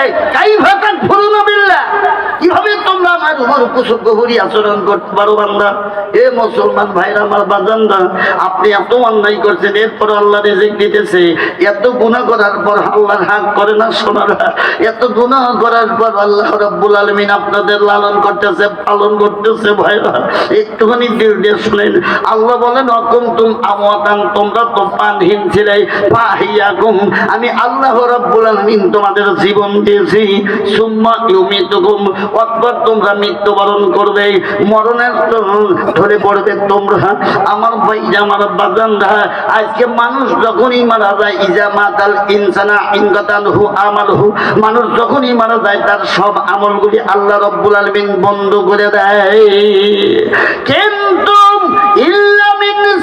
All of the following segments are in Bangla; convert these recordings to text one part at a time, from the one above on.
নাই। কাইফা তাকফুরুনা কীভাবে তোমরা আমার উপর কুসুক গহরি আচরণ করতে পারো বান্দা? এ মুসলমান ভাইরা, আমার বাজানরা, আপনি এত অন্যায় করছেন, এরপর আল্লাহ রেজেক দিতেছে। এত গুনাহ করার পর আল্লাহর হাক করে না শোনারা? এত গুনাহ করার পর আল্লাহ রব্বুল আলমিন আপনাদের লালন করতেছে, পালন করতেছে ভাইরা। একটুখানি দিয়ে শুনেন। আল্লাহ বলেন অকুম তুম আমাতান তোমরা তো পানহীন ছিলে। পাহিয়াকুম আমি আল্লাহ রব্বুল আলমিন তোমাদের জীবন দিয়েছি। সুম্মা ইউমিতুকুম অতপর তোমরা মৃত্যুবরণ করবে। মরণের ধরে পড়বে তোমরা। আমার ভাই আমার বাজানরা, আজকে মানুষ যখনই মারা যায়, ইজা মাতাল ইনসানা ইনকাতাল হু আমার হু মানুষ যখনই মারা যায়, তার সব আমলগুলি আল্লাহ রব্বুল আলমিন বন্ধ করে দেয়। কিন্তু সালাসাতিন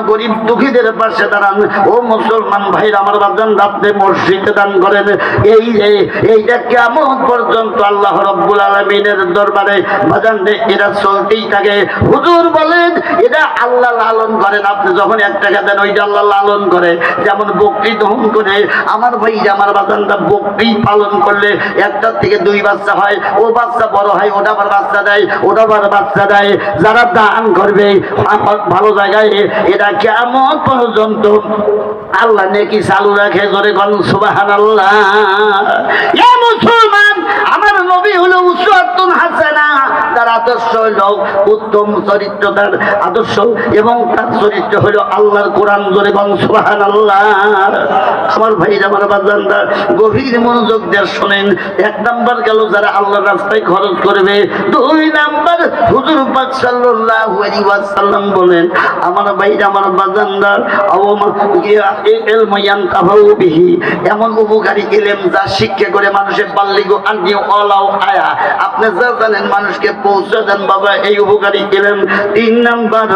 গরিব দুঃখীদের পাশে দাঁড়ান, ও মুসলমান ভাই আমার বাজান আপনি মসজিদে দান করেন। এই এই- এইটা কেমন পর্যন্ত আল্লাহ রব্বুল আলমিনের দরবারে বাজান এরা চলতেই থাকে। হুজুর বলেন এটা আল্লাহ লালন করেন। আপনি যখন এক টাকা দেন, ওইটা আল্লাহ লালন করে। যেমন বকরি দহন করে, আমার ভাই আমার বাজানটা বকরি পালন করলে একটার থেকে দুই বাচ্চা হয়। ও বাচ্চা বড় হয়, ওটা আবার বাচ্চা দেয়, ওটা আবার বাচ্চা দেয়। যারা দান করবে ভালো জায়গায় এটা কেমন পর্যন্ত? আল্লাহ নেকি চালু রাখে জোরে গন সুবাহান আল্লাহ মুসলমান, আমার নবী হলো তার আদর্শ হলো উত্তম চরিত্র তার আদর্শ এবং তার চরিত্র হলো আল্লাহর কোরআন জোরে সুবাহান আল্লাহ আমার ভাইরা, আমার বাজানরা গভীর মনোযোগ দিয়ে শোনেন। এক নাম্বার গেল যারা আল্লাহর রাস্তায় খরচ করবে। দুই নাম্বার হুজুর পাক বলেন, আমার ভাইরা আমার বিহি। এমন উপকারী ইলম যা শিক্ষা করে মানুষের অলাও আয়া। আপনি যা জানেন মানুষকে দেন বাবা, এই উপকারী ইলম। তিন নাম্বার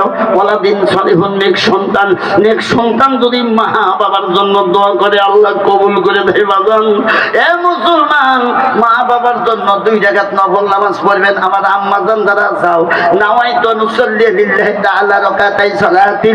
নেক সন্তান। নেক সন্তান যদি মা বাবার জন্য দোয়া করে, আল্লাহ কবুল করে দেয় বাজান। এ মুসলমান, মা বাবার জন্য দুই জায়গাত নফল নামাজ পড়বেন। আমার আম্মা জান যারা যাও নাওয়াই তো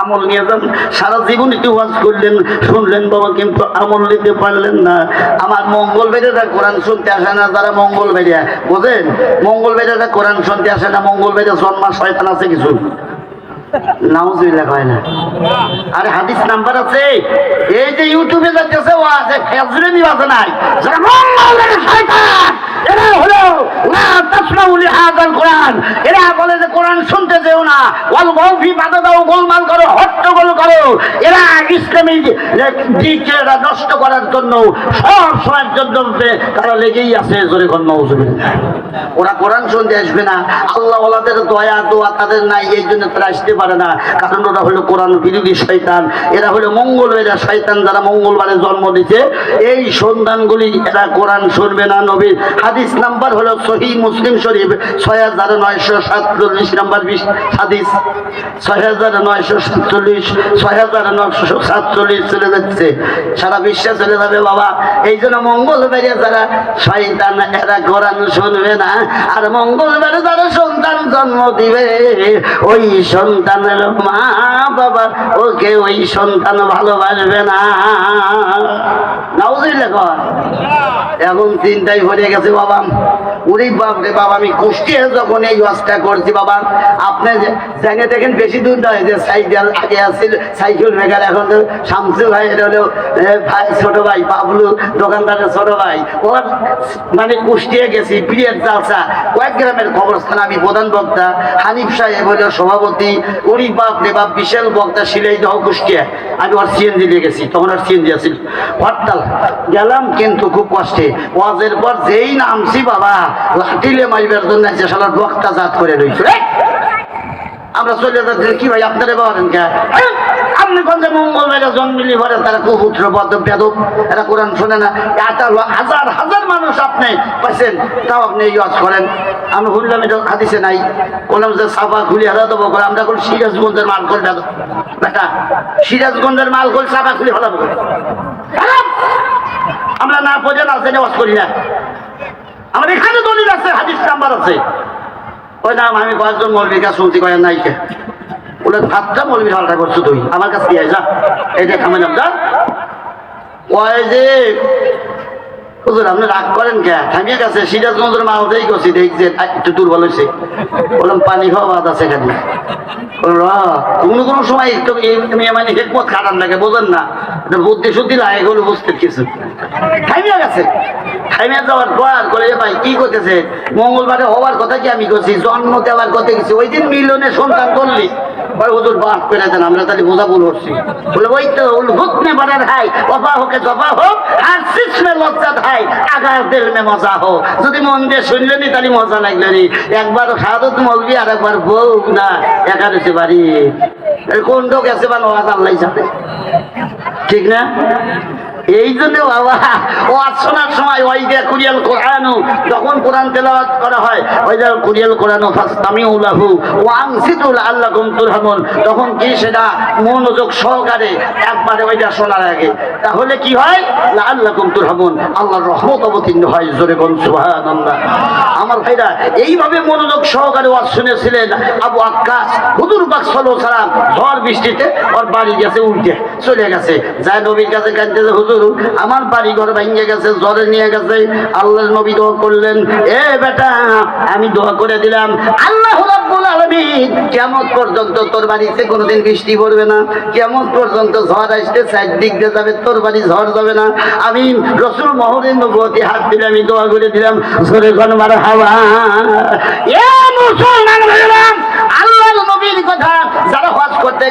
আমল নিয়ে যান। সারা জীবন ওয়াজ করলেন, শুনলেন বাবা, কিন্তু আমল নিতে পারলেন না। আমার মঙ্গল বেড়েরা কোরআন শুনতে আসে না, যারা মঙ্গল বেড়িয়া বোঝেন? মঙ্গল বেড়েরা কোরআন শুনতে আসে না, মঙ্গল বেড়ে জন্মা শয়তান আছে কিছু? নাউজুবিল্লাহ না। আরে হাদিস নাম্বার আছে? এই যে ইউটিউবে যাচ্ছে ও আছে আছে নাই। জন্য আসতে পারে না। কারণ ওরা হলো কোরআন বিরোধী শয়তান। এরা হলো মঙ্গল এরা শয়তান যারা মঙ্গলবারে জন্ম দিতে এই সন্তানগুলি এরা কোরআন শুনবে না নবীর। হাদিস নাম্বার হলো সহি মুসলিম শরীফ, ছয় হাজার নয়শো সাতচল্লিশ নাম্বার বিশ হাদিস, ছয় হাজার নয়শো সাতচল্লিশ, ছয় হাজার নয়শো সাতচল্লিশ চলে যাচ্ছে। সারা বিশ্বে চলে যাবে বাবা। এই জন্য মঙ্গলবারে যারা শয়তান, এরা কোরআন শুনবে না, আর মঙ্গলবারে যারা সন্তান জন্ম দিবে, ওই সন্তানের মা বাবা ওকে ওই সন্তান ভালোবাসবে না। নাউজিল্লা এখন চিন্তায় ভরে গেছে বাবা। ওরে বাপ রে বাবা আমি কুষ্টিয়া যখন এই ওয়াজটা করছি বাবা, আপনি যে- জেনে দেখেন বেশি দূর নয়, যে সাইকেল আগে আসছিল সাইকেল মেকার এখন তো শামসু ভাই হলো ভাই, ছোট ভাই, বাবলু, দোকানদারের ছোট ভাই। ওর মানে কুষ্টিয়া গেছি প্রিয়ের চালসা। কয়েক গ্রামের খবরস্থান আমি প্রধান বক্তা, হানিফ সাহেব হলো সভাপতি। ওরি বাপ রে বাপ, বিশাল বক্তা, সিলাই দাও কুষ্টিয়া। আমি ওর সিএনজি দিয়ে গেছি, তখন আর সিএনজি আছিল। হরতাল, গেলাম কিন্তু খুব কষ্টে। ওয়াজের পর যেই নামছি বাবা মাইবার জন্য যে শালার বক্তা জাত করে আমরা চলে যাচ্ছি, কি ভাই বলেন কে? আপনি কোন জন্মিলি ভরে তারা কুপুত্র এরা কোরআন শোনে না। এটা হাজার হাজার মানুষ আপনি পাইছেন, তাও আপনি ইউজ করেন। আমি শুনলাম এটা নাই। বললাম যে সাফা খুলি হারা দেবো করে আমরা করি সিরাজগঞ্জের মাল করে বেদক বেটা, সিরাজগঞ্জের মাল করে সাফা খুলি করে আমরা না বোঝে না ওয়াজ করি না। আমার এখানে দলিল আছে হাদিস নাম্বার আছে। ওই নাম আমি কয়েকজন মৌলবীর কাছে শুনছি কয়েক নাইকে বলে ভাবটা মৌলবীর হালটা করছ তুই। আমার কাছে কি আয়, যা। থামে যা। ওই যে মানে মঙ্গলবারে হওয়ার কথা কি আমি করছি? জন্ম দেওয়ার কথা কিছু? ওই দিন মিলনে সন্তান করলি? হুজুর, বাদ করে দেন, আমরা তাহলে বোঝা ভুল বলে, ওই তো উলহুত মে বানার হাই অফা হোকে হোক, আর লজ্জা হাই আগার দিল মে মজা হোক যদি মন দিয়ে শুনলেনি তাহলে মজা লাগল নি। একবার সাদত মলবি আর একবার বউ না একা বাড়ি। পারি কোন লোক আছে বা নওয়াজ আল্লাহ সাথে ঠিক না? এই জন্য বাবা, ও শোনার সময় ওই যে কুরিয়াল কোরআনু যখন কোরআন তেলাওয়াত করা হয়, ওই যে কুরিয়াল কোরআনু ফাস্তামিউ লাহু ওয়া আনসিতুল আল্লাকুম তুরহামুন, তখন কি সেটা মনোযোগ সহকারে একবারে ওইটা শোনার আগে। তাহলে কি হয়? আল্লাকুম তুরহামুন, আল্লাহর রহমত অবতীর্ণ হয়, জোরে কোন সুবহানাল্লাহ। আমার ভাইরা, এইভাবে মনোযোগ সহকারে ওয়াজ শুনেছিলেন আবু আক্কাস, হুজুর পাক সাল্লাল্লাহু আলাইহি সাল্লাম ঝড় বৃষ্টিতে ওর বাড়ি গেছে, উল্টে চলে গেছে। যায় নবীর কাছে কাঁদতেছে, হুজুর আমার বাড়ি ঘর ভেঙে গেছে জ্বরে নিয়ে গেছে। আল্লাহ নবী দোয়া করলেন, এ বেটা, আমি দোয়া করে দিলাম, আল্লাহ কিয়ামত পর্যন্ত তোর বাড়িতে কোনোদিন বৃষ্টি পড়বে না, কিয়ামত পর্যন্ত ঝড় আসতে সাইড চারদিক দিয়ে যাবে, তোর বাড়ি ঝড় যাবে না। আমি রসুল মহরের নবতী হাত দিলে আমি দোয়া করে দিলাম সরে ঘন মার হাওয়া। এ মুসলমান করতে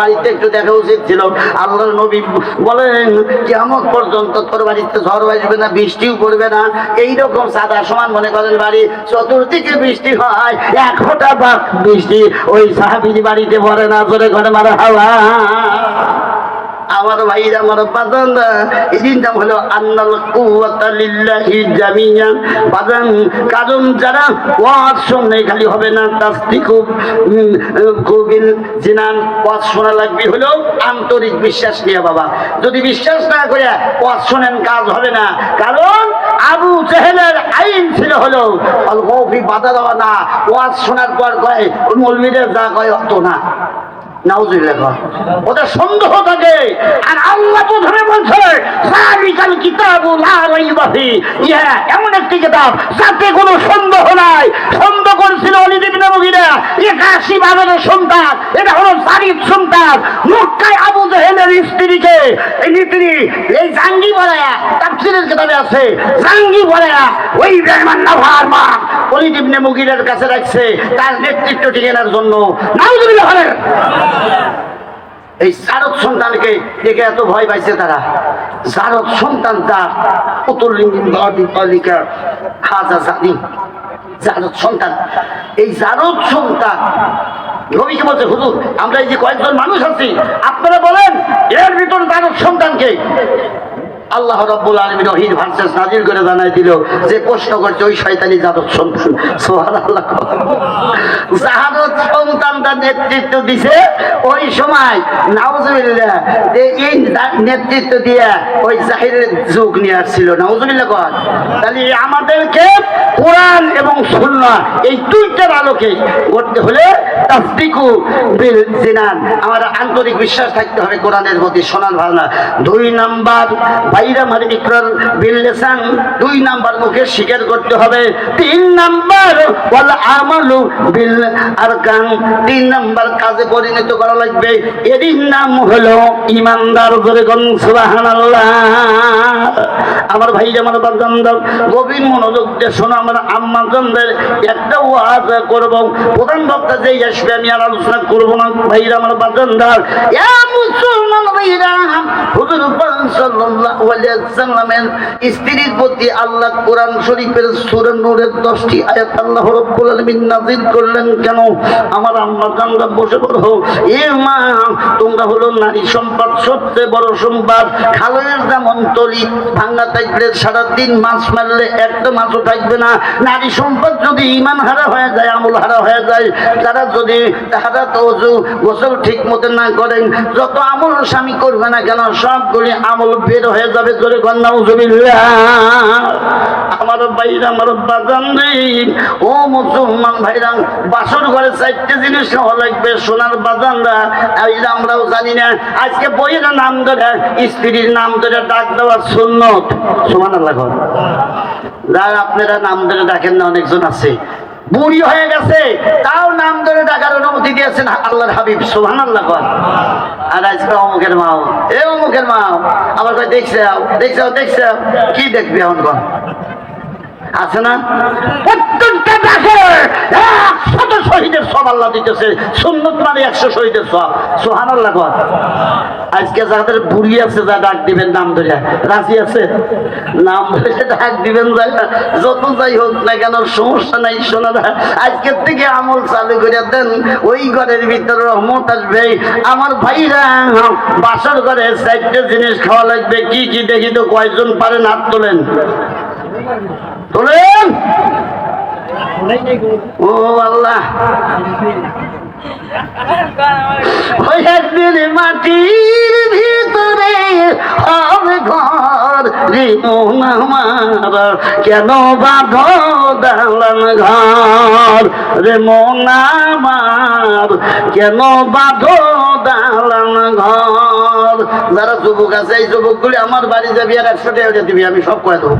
বাড়িতে একটু দেখা উচিত ছিল। নবী বলেন পর্যন্ত তোর বাড়িতে আসবে না, বৃষ্টিও পড়বে না। এইরকম সাদা সমান মনে করেন বাড়ি বৃষ্টি হয়, এক ফোঁটা বৃষ্টি। ওই সাহাবির বাড়িতে পড়ে না, জোরে ঘরে মারা হাওয়া। আমার ভাইরা আমার বাজান এই দিনটা হলো আন্নাল কুওয়াতা লিল্লাহি জামিয়া। বাজান কারণ যারা ওয়াজ শুনলে খালি হবে না তাসদিকু উম, কুবিল জিনান ওয়াজ শোনা লাগবে হলো আন্তরিক বিশ্বাস নিয়ে বাবা। যদি বিশ্বাস না করে ওয়াজ শোনেন কাজ হবে না। কারণ আবু জেহেলের আইন ছিল হলো অল্প বাধা দেওয়া না ওয়াজ শোনার পর কয় মৌলবীদের যা কয় অত না। ওটা সন্দেহ থাকে। আর ফি। ইয়া এমন একটি কিতাব কোনো সন্দেহ নাই সন্দেহ করেছিল অলিদ ইবনে মুগিরা একাশি সন্তান, এটা হলো জারিদ সন্তান। মক্কায় আবু জাহেলের স্ত্রীকে নীতি এই জাঙ্গি বলায়া তাফসীরের কিতাবে আছে, জাঙ্গি বলায়া ওই ইব্রাহিম নাভার মা অলিদ ইবনে মুগিরার কাছে রাখছে, তার নেতৃত্ব টিকানোর জন্য। নাউজুবিল্লাহ বলেন। এই জারদ সন্তানকে দেখে এত ভয় পাইছে তারা। জারদ সন্তান তার বালিকা খাজা জানি। জারদ সন্তান, এই জারদ সন্তান নবীকে বলছে, হুজুর, আমরা এই যে কয়েকজন মানুষ আছি, আপনারা বলেন, এর ভিতরে তার সন্তানকে আল্লাহ রব্বুল আলমী রহির ভার্সেস নাজির করে জানাই দিল যে প্রশ্ন করছে ওই শয়তানি যাদব সন্তান। সোহান আল্লাহ সন্তানটা নেতৃত্ব দিছে, ওই সময় এই নেতৃত্ব দিয়ে ওই জাহিরের যুগ নিয়ে আসছিল। কর তাহলে আমাদেরকে কোরআন এবং সুন্নাহ এই দুইটার আলোকে করতে হলে বিল জিনান। আমার আন্তরিক বিশ্বাস থাকতে হবে কোরআনের প্রতি সোনার ভাবনা। দুই নাম্বার ভাইরা আমার ইকরার বিল্লেসান দুই নাম্বার মুখে স্বীকার করতে হবে। তিন নাম্বার, ওয়াল আমালু বিল আরকান, তিন নাম্বার কাজে পরিণত করা লাগবে। এরই নাম হলো ইমানদার আমার ভাই আমার বান্দার, গভীর মনোযোগ দিয়ে শোনো, আমার আম্মা জানদের একটা ওয়াজ করব। প্রধান বক্তা যেই আসবে, আমি আর আলোচনা করব না, ভাইরা, আমার বান্দার। এ মুসলমান ওয়াসাল্লামের স্ত্রীর প্রতি আল্লাহ কোরআন শরীফের নূরের 10টি আয়াত আল্লাহ করলেন কেন? আমার আম্মা বসে পড়ো এ মা, তোমরা হলো নারী সম্পদ, সবচেয়ে বড় সম্পদ। খালের যেমন তলি থাকলে সারাদিন মাছ মারলে একটা মাছও থাকবে না। নারী সম্পদ যদি ইমান হারা হয়ে যায়, আমল হারা হয়ে যায়, তারা যদি তারা তো গোসল ঠিক মতো না করেন, যত আমল স্বামী করবে না কেন, সবগুলি আমল বের হয়ে যাবে জোরে কন্যা উজুবিল্লাহ আমার বাইরে আমার বাজান ও মুসলমান ভাইরা, বাসর ঘরে চারটে জিনিস খাওয়া লাগবে সোনার বাজানরা। এই আমরাও জানি না, আজকে বইয়ের নাম ধরে, স্ত্রীর নাম ধরে ডাক দেওয়া সুন্নত। সমান আল্লাহ আপনারা নাম ধরে ডাকেন না, অনেকজন আছে। বুড়ি হয়ে গেছে। তাও নাম ধরে ডাকার অনুমতি দিয়েছেন আল্লাহর হাবিব সোহান আল্লাহ আর আজকে অমুকের মাও এ অমুকের মাও আমার দেখছে দেখছে দেখছে, কি দেখবি এখন আছে না? প্রত্যেকটা ডাকে একশত শহীদের সব আল্লাহ দিতেছে। সুন্নত মানে একশো শহীদের সব। সোহান আল্লাহ আজকে যাদের বুড়ি আছে, যা ডাক দিবেন নাম ধরে রাজি আছে? নাম ধরে ডাক দিবেন যা যত যাই হোক না কেন, সমস্যা নাই, শোনা আজকের থেকে আমল চালু করে দেন। ওই ঘরের ভিতরে রহমত আসবে। আমার ভাইরা, বাসার ঘরে চারটে জিনিস খাওয়া লাগবে। কি কি দেখি তো কয়জন পারেন হাত তোলেন? তোলেন ও আল্লাহ। একদিন মাটির ভিতরে হবে ঘর মন আমার কেন বাঁধো দালান ঘর? রে মন আমার কেন বাঁধো দালান ঘর? যারা যুবক আছে এই যুবকগুলি আমার বাড়ি যাবি আর একশো টাকা দিবি আমি সব কয়ে দেবো।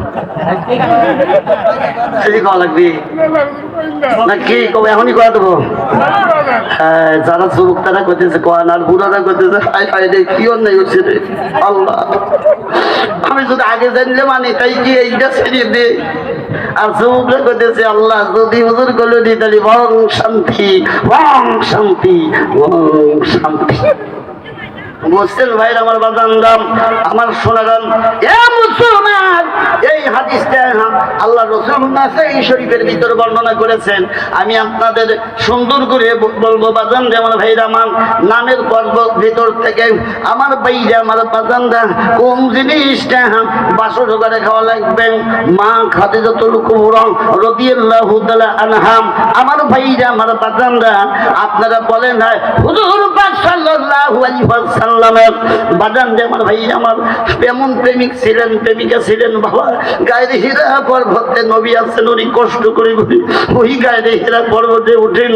সেটি খাওয়া লাগবে? না কি কবে এখনই কয়ে দেবো। হ্যাঁ, যারা যুবক তারা করতেছে কয়ান আর বুড়ারা করতেছে হাই হাই রে কি অন্যায় হচ্ছে রে। আল্লাহ। আমি যদি আগে জানলে মানে তাই কি এইটা ছেড়ে দে? আর যুবকরা করতেছে আল্লাহ যদি হুজুর করল নি তাহলে বং শান্তি বং শান্তি বং শান্তি। বুঝছেন ভাই আমার বাদান দাম, আমার সোনারাম এ মুসলমান, এই হাদিসটা আল্লাহ রসুল নাসাই শরীফের ভিতর বর্ণনা করেছেন। আমি আপনাদের সুন্দর করে বলব বাজান যে আমার ভাইরা আমার নামের পর্ব ভিতর থেকে। আমার ভাইরা, আমার বাজানরা কোন জিনিসটা বাসর ঘরে খাওয়া লাগবে? মা খাদিজাতুল কুবরা রাদিয়াল্লাহু তাআলা আনহাম আমার ভাইরা, আমার বাজানরা আপনারা বলেন হুজুর পাক সাল্লাল্লাহু আলাইহি ওয়াসাল্লামের বাজান যে আমার ভাই, আমার এমন প্রেমিক ছিলেন, প্রেমিকা ছিলেন, বাবা, গায়ের হীরা পর্বতে নবী আছেন, উনি কষ্ট করে ঘুরি ওই গায়ের হীরা পর্বতে উঠেন,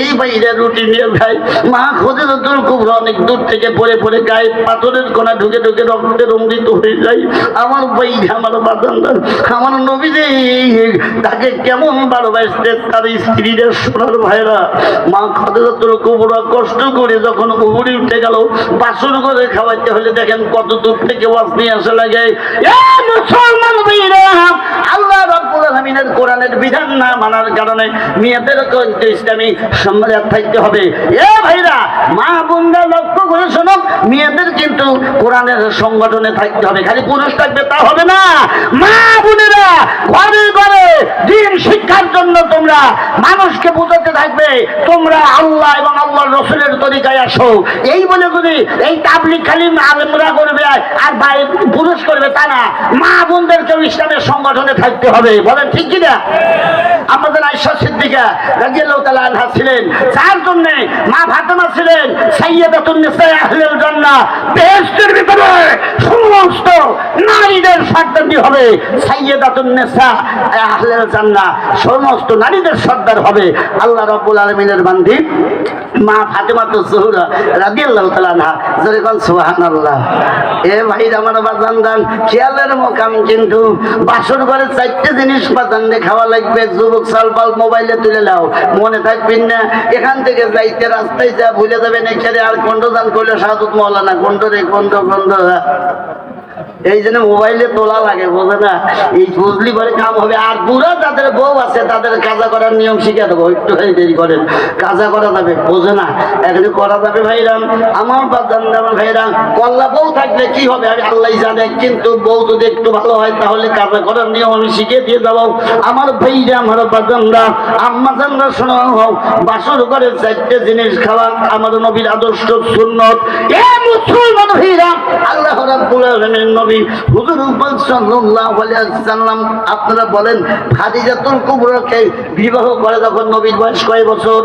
এই বাইরে রুটি নিয়ে ভাই মা খোঁজে দূর খুব অনেক দূর থেকে পড়ে পড়ে গায়ে পাথরের কোনা ঢুকে ঢুকে রক্তে রঙ্গিত হয়ে যায়। আমার ভাই আমার বাদান আমার নবী যে তাকে কেমন ভালোবাসতে, তার স্ত্রীদের সোনার ভাইরা, মা খাদেজা তোর কুবরা কষ্ট করে যখন উবুড়ি উঠে গেল বাসন করে খাওয়াইতে হলে দেখেন কত দূর থেকে ওয়াজ নিয়ে আসা লাগে। মুসলমান আল্লাহ রব্বুল আলামিনের কোরআনের বিধান না মানার কারণে মেয়েদের কিন্তু ইসলামী সম্মান থাকতে হবে। এ ভাইরা, মা বোনরা লক্ষ্য করে শোনো মেয়েদের কিন্তু কোরআনের সংগঠনে থাকতে হবে। খালি পুরুষ থাকবে তা হবে না। মা বোনেরা, ঘরে ঘরে দিন শিক্ষার জন্য তোমরা মানুষকে বোঝাতে থাকবে। তোমরা আল্লাহ এবং আল্লাহ রসুলের তরিকায় আসো। এই বলে যদি এই তাবলিক খালি আলেমরা করবে আর ভাই পুরুষ করবে তা না। মা বোনদেরকেও ইসলামের সংগঠনে থাকতে হবে। বলেন ঠিক কিনা? আমাদের আয়সা সিদ্দিকা রাজিয়াল্লাহ ছিলেন। যার জন্য মা ফাতেমা ছিলেন সাইয়্যিদাতুন নিসা আহলুল জান্নাহ। বেহেশতের ভিতরে সর্দারি হবে। সমস্ত নারীদের সর্দার হবে। আল্লাহ রাব্বুল আলমিনের বান্ধি মা কিন্তু জিনিস লাগবে। যুবক মোবাইলে তুলে নাও। মনে না, এখান থেকে যাইতে রাস্তায় যা ভুলে আর মৌলানা। কণ্ঠ রে কণ্ঠ এই জন্য মোবাইলে তোলা লাগে, বোঝে না? এই বুঝলি পরে কাম হবে। আর বুড়া তাদের বউ আছে, তাদের কাজা করার নিয়ম শিখে দেবো। একটু দেরি করেন। কাজা করা যাবে, বোঝে না? এখানে করা যাবে ভাইরাম, আমার বাজান আমার ভাইরাম। কল্লা বউ থাকলে কি হবে? আমি আল্লাহ জানে, কিন্তু বউ যদি একটু ভালো হয়, তাহলে কাজা করার নিয়ম আমি শিখে দিয়ে যাব। আমার ভাইরা, আমার বাজানরা আম্মা জানরা, শোনা হোক বাসর করে চারটে জিনিস খাওয়া আমার নবীর আদর্শ সুন্নত। এ মুসলমান ভাইরা, আল্লাহ রাব্বুল আলামিনের নবী হুজুর আলাইহি ওয়াসাল্লাম আপনারা বলেন খাদিজাতুল কুবরাকে বিবাহ করে যখন নবীর বয়স কয় বছর?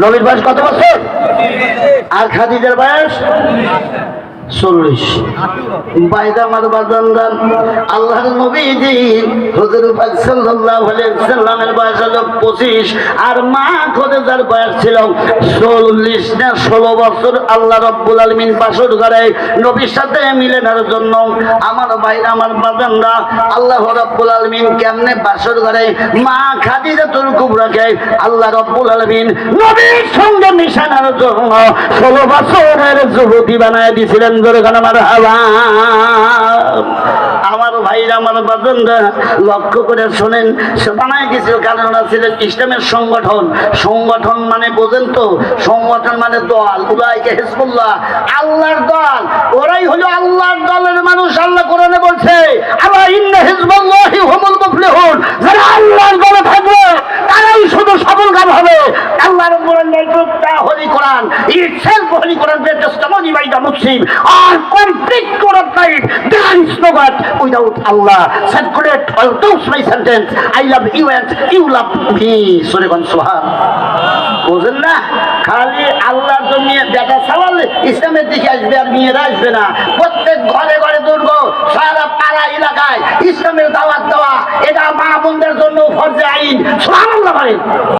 নবীর বয়স কত বছর? আর খাদিজার বয়স? চল্লিশ। বাইদা আমার বাজান আল্লাহর নবীজি হুজুর পাক সাল্লাল্লাহু আলাইহি সাল্লামের বয়স হলো 25 আর মা বয়স ছিল 40 না 16 বছর। আল্লাহ রাব্বুল আলামিন বাসর করে নবীর সাথে মিলনের জন্য আমার ভাইরা, আমার বাজানরা আল্লাহ রাব্বুল আলামিন কেমনে বাসর করে মা খাদিজাতুল কুবরাকে আল্লাহ রাব্বুল আলামিন নবীর সঙ্গে মিশানোর জন্য 16 বছরের যুবতী বানায় দিয়েছিলেন। জোরে খান আমার আমার ভাইরা, আমার বাজনরা লক্ষ্য করে শোনেন বানায় গেছিল কারণ ওরা ছিলেন ইসলামের সংগঠন। সংগঠন মানে বোঝেন তো, সংগঠন মানে দল। উলাইকে হিজবুল্লাহ, আল্লাহর দল। ওরাই হলো আল্লাহর দলের মানুষ, আল্লাহ কোরআনে বলছে আল্লাহ ইন্না হিজবুল্লাহি হুমুল মুফলিহুন। যারা আল্লাহর দলে থাকবে, তারাই শুধু সফল কাম হবে। আল্লাহর কোরআন হলি কোরআন itself মনি করার বেদ মনি by the Muslim. R complete করার নাই than is no god without Allah, circulate all those my sentence, I love you and you love me. সুরেগন সুবহান। বুঝেন না? খালি আল্লাহর জন্য দেখা সালালে ইসলামের দিকে আসবে আর মেয়ের আসবে না। প্রত্যেক ঘরে ঘরে দুর্গ, সারা পাড়া এলাকায় ইসলামের দাওয়াত দেওয়া, এটা মা বোনদের জন্য ফরজে আইন। সুবহানাল্লাহ